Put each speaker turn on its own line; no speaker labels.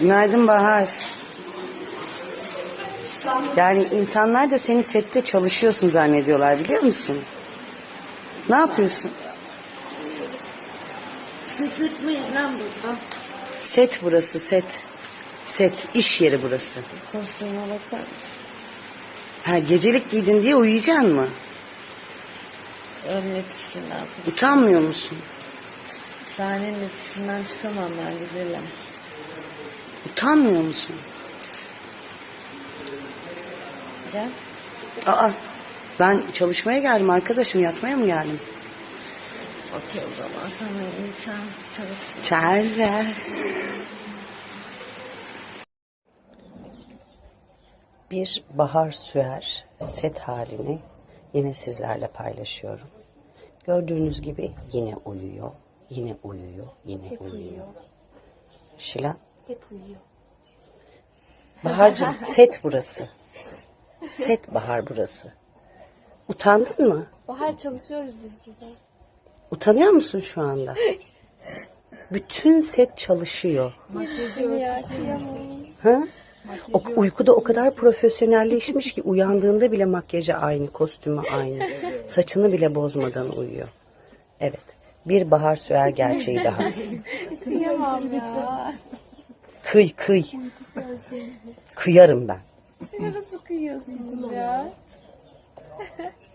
Günaydın Bahar. Yani insanlar da seni sette çalışıyorsun zannediyorlar biliyor musun? Ne yapıyorsun?
Sıkmayın lan buradan.
Set burası set. Set iş yeri burası.
Kostüme bakar mısın?
Ha gecelik giydin diye uyuyacaksın mı?
Ön etkisinden.
Utanmıyor musun?
Sahnenin etkisinden çıkamam ben güzelim.
Utanmıyor musun?
Gel.
Aa ben çalışmaya geldim arkadaşım yatmaya mı geldim?
Okey o zaman sana lütfen çalış.
Çare. Bir bahar süer set halini yine sizlerle paylaşıyorum. Gördüğünüz gibi yine uyuyor, yine uyuyor, yine uyuyor. Şila.
Hep uyuyor.
Bahar'cığım set burası. Set Bahar burası. Utandın mı?
Bahar çalışıyoruz biz burada.
Utanıyor musun şu anda? Bütün set çalışıyor. Ha? O, uykuda o kadar profesyonelleşmiş ki uyandığında bile makyajı aynı, kostümü aynı. Saçını bile bozmadan uyuyor. Evet. Bir bahar süer gerçeği daha.
Kıyamam ya.
Kıy kıy. Kıyarım ben.
Şuna nasıl kıyıyorsunuz ya?